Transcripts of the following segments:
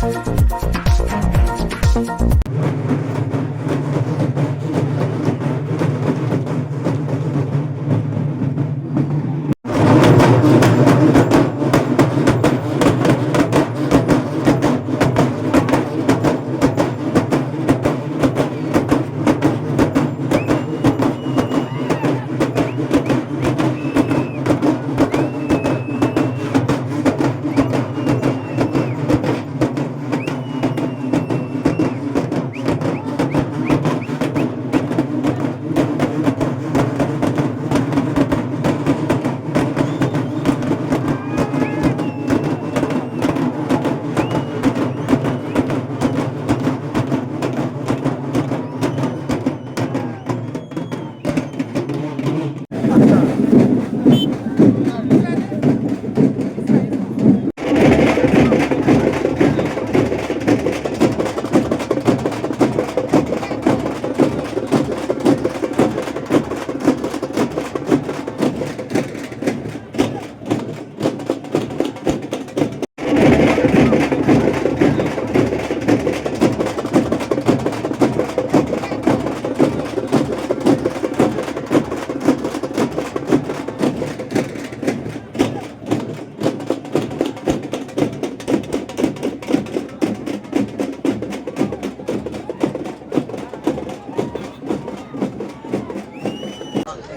Bye.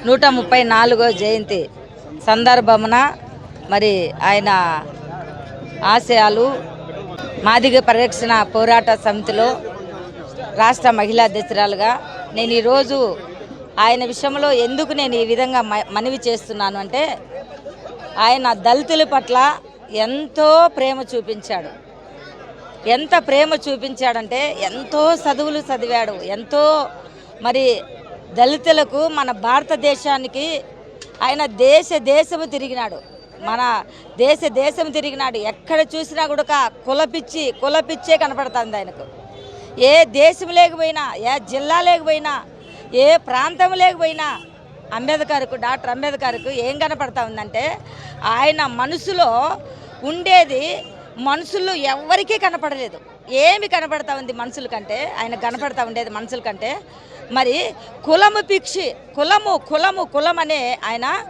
నూట ముప్పై నాలుగో జయంతి సందర్భమున మరి ఆయన ఆశయాలు మాదిగ పరిరక్షణ పోరాట సమితిలో రాష్ట్ర మహిళా అధ్యక్షురాలుగా నేను ఈరోజు ఆయన విషయంలో ఎందుకు నేను ఈ విధంగా మ- మనవి చేస్తున్నాను అంటే ఆయన దళితుల పట్ల ఎంతో ప్రేమ చూపించాడు. ఎంత ప్రేమ చూపించాడంటే ఎంతో చదువులు చదివాడు. ఎంతో మరి దళితులకు మన భారతదేశానికి ఆయన దేశ దేశము తిరిగినాడు. మన దేశ దేశం తిరిగినాడు. ఎక్కడ చూసినా కూడా కులపిచ్చి కులపిచ్చే కనపడుతుంది ఆయనకు. ఏ దేశం లేకపోయినా ఏ జిల్లా లేకపోయినా ఏ ప్రాంతం లేకపోయినా అంబేద్కర్కు డాక్టర్ అంబేద్కర్కు ఏం కనపడతా ఉందంటే ఆయన మనసులో ఉండేది మనుషులు ఎవరికీ కనపడలేదు. ఏమి కనపడతా ఉంది మనుషుల కంటే? ఆయన కనపడతా ఉండేది మనుషుల కంటే. మరి కులము పిక్షి కులము కులము కులం అనే ఆయన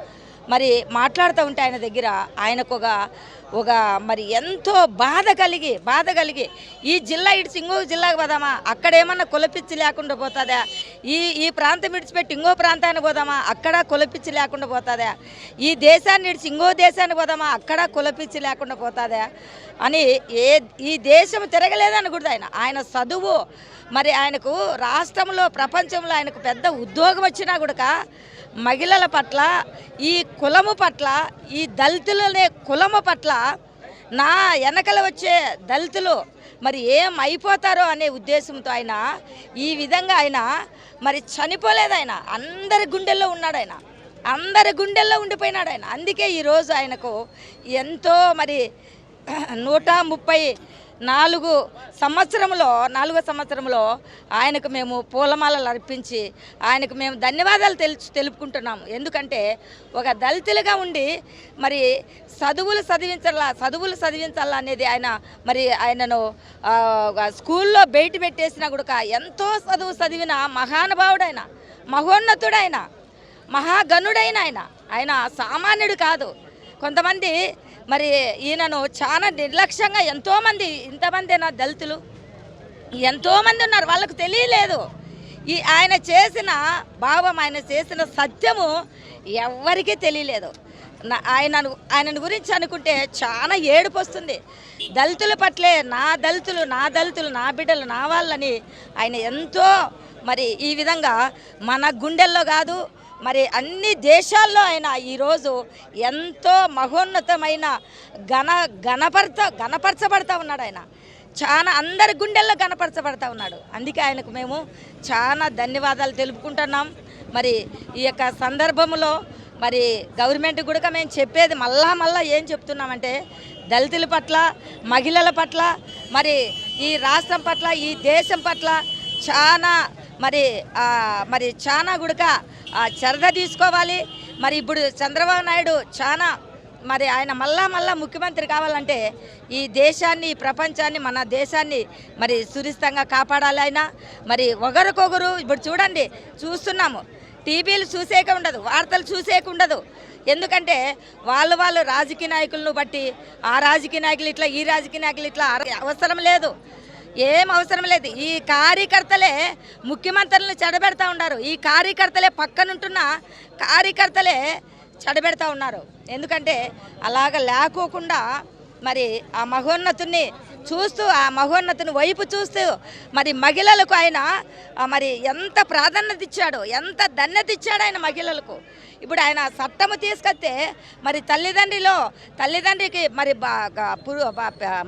మరి మాట్లాడుతూ ఉంటే ఆయన దగ్గర ఆయనకు ఒక ఒక మరి ఎంతో బాధ కలిగి బాధ కలిగి ఈ జిల్లా ఇడిచి ఇంకో జిల్లాకు పోదామా? అక్కడేమన్నా కులపిచ్చి లేకుండా పోతుందా? ఈ ఈ ప్రాంతం విడిచిపెట్టి ఇంకో ప్రాంతానికి పోదామా? అక్కడ కులపిచ్చి లేకుండా పోతుందా? ఈ దేశాన్ని ఇడిచి ఇంకో దేశానికి పోదామా? అక్కడ కులపిచ్చి లేకుండా పోతుందా? అని ఏ ఈ దేశం తిరగలేదనకూడదు ఆయన. ఆయన చదువు మరి ఆయనకు రాష్ట్రంలో ప్రపంచంలో ఆయనకు పెద్ద ఉద్యోగం వచ్చినా కూడా మహిళల పట్ల ఈ కులము పట్ల ఈ దళితులనే కులము పట్ల నా వెనకల వచ్చే దళితులు మరి ఏం అయిపోతారో అనే ఉద్దేశంతో ఆయన ఈ విధంగా ఆయన మరి చనిపోలేదు ఆయన అందరి గుండెల్లో ఉన్నాడు ఆయన అందరి గుండెల్లో ఉండిపోయినాడు ఆయన అందుకే ఈరోజు ఆయనకు ఎంతో మరి నూట ముప్పై నాలుగు సంవత్సరంలో నాలుగో సంవత్సరంలో ఆయనకు మేము పూలమాలలు అర్పించి ఆయనకు మేము ధన్యవాదాలు తెలుసు తెలుపుకుంటున్నాము. ఎందుకంటే ఒక దళితులుగా ఉండి మరి చదువులు చదివించాలా చదువులు చదివించాలా అనేది ఆయన మరి ఆయనను స్కూల్లో బయట పెట్టేసినా కూడా ఎంతో చదువు చదివిన మహానుభావుడైన మహోన్నతుడైన మహాగణుడైన ఆయన. ఆయన సామాన్యుడు కాదు. కొంతమంది మరి ఈయనను చాలా నిర్లక్ష్యంగా ఎంతోమంది ఇంతమంది నా దళితులు ఎంతోమంది ఉన్నారు వాళ్ళకు తెలియలేదు. ఈ ఆయన చేసిన భావం ఆయన చేసిన సత్యము ఎవ్వరికీ తెలియలేదు. నా- ఆయనను ఆయనను గురించి అనుకుంటే చాలా ఏడుపు వస్తుంది. దళితుల పట్లే నా దళితులు నా దళితులు నా బిడ్డలు నా వాళ్ళని ఆయన ఎంతో మరి ఈ విధంగా మన గుండెల్లో కాదు మరి అన్ని దేశాల్లో అయినా ఈరోజు ఎంతో మహోన్నతమైన ఘన ఘనపరచ ఘనపరచబడతా ఉన్నాడు ఆయన. చాలా అందరి గుండెల్లో కనపరచబడతా ఉన్నాడు. అందుకే ఆయనకు మేము చాలా ధన్యవాదాలు తెలుపుకుంటున్నాం. మరి ఈ యొక్క సందర్భంలో మరి గవర్నమెంట్ కూడా మేము చెప్పేది మళ్ళా మళ్ళా ఏం చెప్తున్నామంటే దళితుల పట్ల మహిళల పట్ల మరి ఈ రాష్ట్రం పట్ల ఈ దేశం పట్ల చాలా మరి మరి చాలా గుడక చరద తీసుకోవాలి. మరి ఇప్పుడు చంద్రబాబు నాయుడు చాలా మరి ఆయన మళ్ళా మళ్ళా ముఖ్యమంత్రి కావాలంటే ఈ దేశాన్ని ఈ ప్రపంచాన్ని మన దేశాన్ని మరి సురిస్తంగా కాపాడాలి ఆయన. మరి ఒకరికొకరు ఇప్పుడు చూడండి చూస్తున్నాము. టీవీలు చూసేక ఉండదు వార్తలు చూసేక ఉండదు. ఎందుకంటే వాళ్ళు వాళ్ళు రాజకీయ నాయకులను బట్టి ఆ రాజకీయ నాయకులు ఇట్లా ఈ రాజకీయ నాయకులు ఇట్లా అర- అవసరం లేదు. ఏం అవసరం లేదు. ఈ కార్యకర్తలే ముఖ్యమంత్రులను చెడబెడతా ఉన్నారు. ఈ కార్యకర్తలే పక్కనుంటున్న కార్యకర్తలే చెడబెడతా ఉన్నారు. ఎందుకంటే అలాగ లేకోకుండా మరి ఆ మహోన్నతుని చూస్తూ ఆ మహోన్నతుని వైపు చూస్తూ మరి మహిళలకు ఆయన మరి ఎంత ప్రాధాన్యత ఇచ్చాడు ఎంత ధన్యత ఇచ్చాడు ఆయన మహిళలకు. ఇప్పుడు ఆయన చట్టము తీసుకొస్తే మరి తల్లిదండ్రిలో తల్లిదండ్రికి మరి బాగా పురు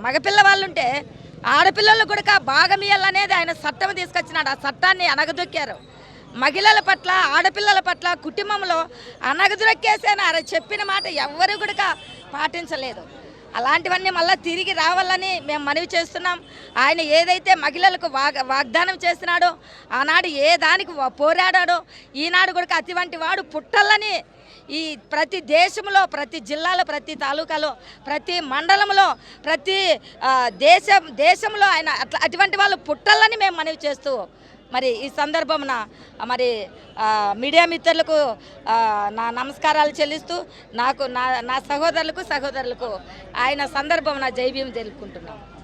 మగపిల్ల వాళ్ళు ఉంటే ఆడపిల్లలు కూడా భాగం ఆయన చట్టం తీసుకొచ్చినాడు. ఆ చట్టాన్ని అనగదొక్కారు మహిళల పట్ల ఆడపిల్లల పట్ల కుటుంబంలో అనగదొక్కేసాను చెప్పిన మాట ఎవ్వరు కూడా పాటించలేదు. అలాంటివన్నీ మళ్ళీ తిరిగి రావాలని మేము మనవి చేస్తున్నాం. ఆయన ఏదైతే మహిళలకు వాగ్ వాగ్దానం చేస్తున్నాడో ఆనాడు ఏ దానికి పోరాడాడో ఈనాడు కూడా అటువంటి వాడు పుట్టాలని ఈ ప్రతి దేశంలో ప్రతి జిల్లాలో ప్రతి తాలూకాలో ప్రతి మండలంలో ప్రతి దేశం దేశంలో ఆయన అట్లా అటువంటి వాళ్ళు పుట్టాలని మేము మనవి చేస్తూ మరి ఈ సందర్భమున మరి మీడియా మిత్రులకు నా నమస్కారాలు చెల్లిస్తూ నాకు నా నా సహోదరులకు సహోదరులకు ఆయన సందర్భమున జైభీం తెలుపుకుంటున్నాను